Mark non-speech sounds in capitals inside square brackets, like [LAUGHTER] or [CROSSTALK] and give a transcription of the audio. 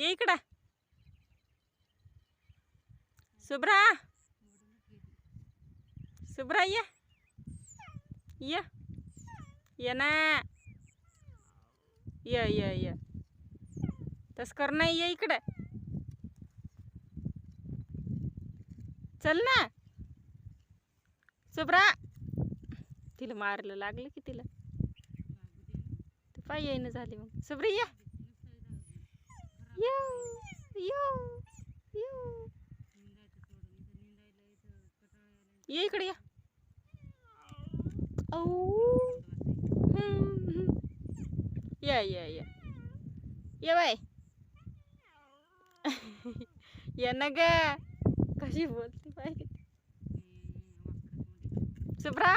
ये इकडं. शुभ्रा शुभ्रा ये. ये. ये ना. ये ये ये. तस्कर नाही ये इकडे. चल ना. शुभ्रा तिला मारलं लागलं की तिला. ते पाय येईन झाली मग. शुभ्रा ये. ये इकडे या. या या या. ये बाय. [LAUGHS] या ना ग. कशी बोलते पाहिजे शुभ्रा